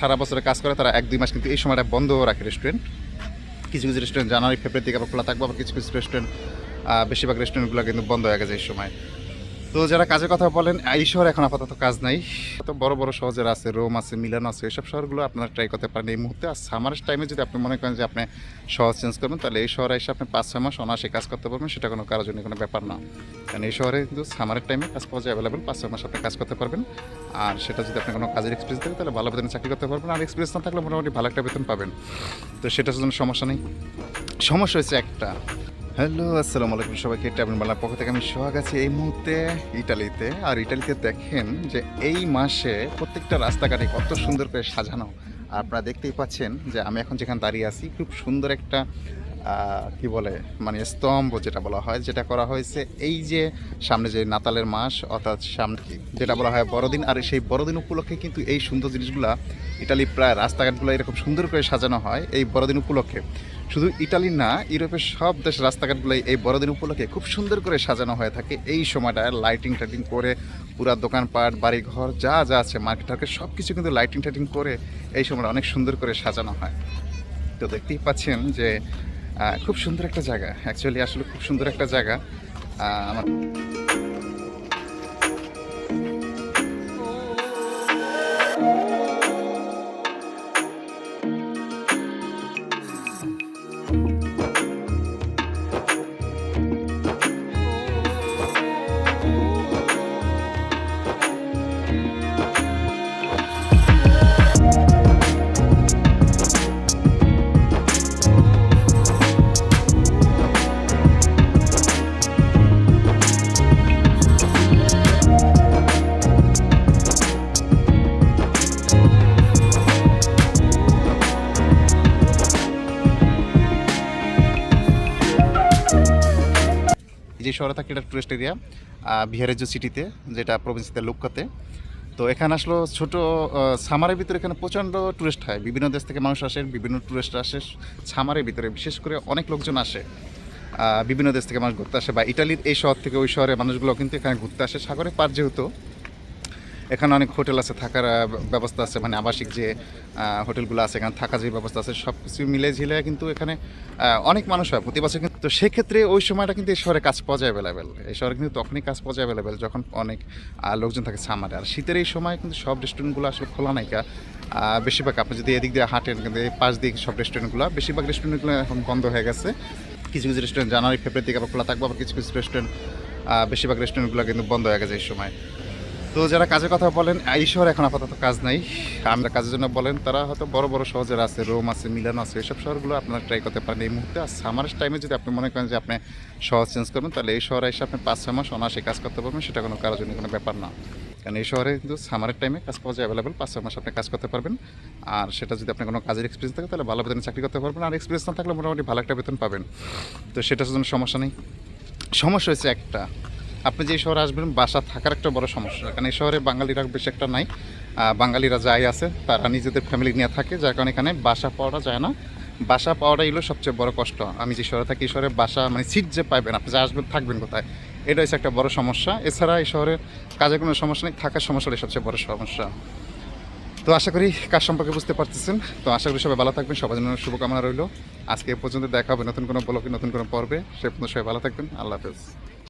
সারা বছরে কাজ করে, তারা এক দুই মাস কিন্তু এই সময়টা বন্ধ রাখে রেস্টুরেন্ট কিছু কিছু রেস্টুরেন্ট জানুয়ারি ফেব্রুয়ারি থেকে আবার খোলা থাকবে, আবার কিছু কিছু রেস্টুরেন্ট বেশিরভাগ রেস্টুরেন্টগুলো কিন্তু বন্ধ হয়ে গেছে এই সময়। তো যারা কাজের কথা বলেন, এই শহরে এখন আপাতত কাজ নাই। তো বড় বড় শহর যারা আছে, রোম আছে, মিলান আছে এইসব শহরগুলো আপনারা ট্রাই করতে পারেন এই মুহূর্তে। আর সামারের টাইমে যদি আপনি মনে করেন যে আপনি শহর চেঞ্জ করবেন, তাহলে এই শহরে এসে আপনি পাঁচ, ছয় মাস অনায়াসে কাজ করতে পারবেন, সেটা কোনো কারোর জন্য কোনো ব্যাপার না। কারণ এই শহরে কিন্তু সামারের টাইমে কাজ পাওয়া যায় অ্যাভেলেবেল পাঁচ, ছয় মাস আপনি কাজ করতে পারবেন। আর সেটা যদি আপনি কোনো কাজের এক্সপিরিয়েন্স থাকে তাহলে ভালো বেতনে চাকরি করতে পারবেন। আর এক্সপিরিয়েন্স না থাকলে মোটামুটি ভালো একটা বেতন পাবেন। তো সেটার জন্য সমস্যা নেই। সমস্যা হয়েছে একটা হ্যালো, আসসালামু আলাইকুম সবাইকে, ট্রাভেল বাংলার পক্ষ থেকে আমি সোহাগ আছি এই মুহূর্তে ইটালিতে। আর ইটালিতে দেখেন যে এই মাসে প্রত্যেকটা রাস্তাঘাটে কত সুন্দর করে সাজানো। আর আপনারা দেখতেই পাচ্ছেন যে আমি এখন যেখানে দাঁড়িয়ে আছি, খুব সুন্দর একটা কি বলে মানে স্তম্ভ যেটা বলা হয়, যেটা করা হয়েছে। এই যে সামনে যে নাতালের মাস, অর্থাৎ সামনে যেটা বলা হয় বড়দিন, আর সেই বড়দিন উপলক্ষে কিন্তু এই সুন্দর জিনিসগুলা ইটালি প্রায় রাস্তাঘাটগুলো এরকম সুন্দর করে সাজানো হয় এই বড়দিন উপলক্ষে। শুধু ইটালি না, ইউরোপের সব দেশ রাস্তাঘাটগুলোই এই বড়দিন উপলক্ষে খুব সুন্দর করে সাজানো হয়ে থাকে। এই সময়টায় লাইটিং টাইটিং করে, পুরা দোকানপাট, বাড়িঘর, যা যা আছে মার্কেট টার্কেট সব কিছু কিন্তু লাইটিং টাইটিং করে এই সময়টা অনেক সুন্দর করে সাজানো হয়। তো দেখতেই পাচ্ছেন যে খুব সুন্দর একটা জায়গা। অ্যাকচুয়ালি আসলে খুব সুন্দর একটা জায়গা। আমার যে শহরে থাকে এটা টুরিস্ট এরিয়া বিহারের যে সিটিতে যেটা প্রভিন্সিতে লুক্কাতে। তো এখানে আসলো ছোট সামারের ভিতরে এখানে প্রচণ্ড টুরিস্ট হয়। বিভিন্ন দেশ থেকে মানুষ আসে, বিভিন্ন টুরিস্ট আসে, সামারের ভিতরে। বিশেষ করে অনেক লোকজন আসে বিভিন্ন দেশ থেকে মানুষ ঘুরতে আসে। বা ইটালির এই শহর থেকে ওই শহরে মানুষগুলো কিন্তু এখানে ঘুরতে আসে। সাগরে পার যেহেতু এখানে অনেক হোটেল আছে, থাকার ব্যবস্থা আছে মানে আবাসিক যে হোটেলগুলো আছে, এখানে থাকার যে ব্যবস্থা আছে সব কিছু মিলে ঝিলে কিন্তু এখানে অনেক মানুষ হয় প্রতি বছর কিন্তু। সেক্ষেত্রে ওই সময়টা কিন্তু এই শহরে কাজ পাওয়া যায় অ্যাভেলেবেল এই শহরে কিন্তু তখনই কাজ পাওয়া যায় অ্যাভেলেবেল যখন অনেক লোকজন থাকে সামারে আর শীতের এই সময় কিন্তু সব রেস্টুরেন্টগুলো আসলে খোলা নাইকা বেশিরভাগ আপনি যদি এদিক দিয়ে হাঁটেন, কিন্তু এই পাশ দিয়ে সব রেস্টুরেন্টগুলো বেশিরভাগ রেস্টুরেন্টগুলো এখন বন্ধ হয়ে গেছে। কিছু কিছু রেস্টুরেন্ট জানুয়ারি ফেব্রুয়ারি থেকে আবার খোলা থাকবে, আবার কিছু কিছু রেস্টুরেন্ট বেশিরভাগ রেস্টুরেন্টগুলো কিন্তু বন্ধ হয়ে গেছে এই সময়। তো যারা কাজের কথা বলেন, এই শহরে এখন আপাতত কাজ নাই। আমরা কাজের জন্য বলেন, তারা হয়তো বড় বড় শহর যারা আছে, রোম আছে, মিলান আছে এইসব শহরগুলো আপনারা ট্রাই করতে পারেন। এই মুহূর্তে আর সামারের টাইমে যদি আপনি মনে করেন যে আপনি শহর চেঞ্জ করবেন, তাহলে এই শহরে এসে আপনি পাঁচ, ছয় মাস অনায়াসে কাজ করতে পারবেন, সেটা কোনো কারোর জন্য কোনো ব্যাপার না। কারণ এই শহরে কিন্তু সামারের টাইমে কাজ পাওয়া যায় অ্যাভেলেবেল পাঁচ, ছয় মাস আপনি কাজ করতে পারবেন। আর সেটা যদি আপনি কোনো কাজের এক্সপিরিয়েন্স থাকে, তাহলে ভালো বেতনে চাকরি করতে পারবেন। আর এক্সপিরিয়েন্স না থাকলে মোটামুটি ভালো একটা বেতন পাবেন। তো সেটার জন্য সমস্যা নেই। সমস্যা হয়েছে একটা আপনি যে শহরে আসবেন, বাসা থাকার একটা বড় সমস্যা। কারণ এই শহরে বাঙালিরা বেশি একটা নাই। বাঙালিরা যাই আছে, তারা নিজেদের ফ্যামিলি নিয়ে থাকে। যার কারণে এখানে বাসা পাওয়াটা যায় না। বাসা পাওয়াটাই হলো সবচেয়ে বড় কষ্ট। আমি যে শহরে থাকি, এই শহরে বাসা মানে সিট যে পাইবেন, আপনি যে আসবেন থাকবেন কোথায়? এটা হচ্ছে একটা বড় সমস্যা। এছাড়া এই শহরে কাজের কোনো সমস্যা নেই, থাকার সমস্যাটাই সবচেয়ে বড় সমস্যা। তো আশা করি কাজ সম্পর্কে বুঝতে পারতেছেন। তো আশা করি সবাই ভালো থাকবেন, সবার জন্য শুভকামনা রইল। আজকে এ পর্যন্ত দেখা হবে নতুন কোনো ব্লগে, নতুন কোনো পর্বে। সে পর্যন্ত সবাই ভালো থাকবেন। আল্লাহ হাফেজ।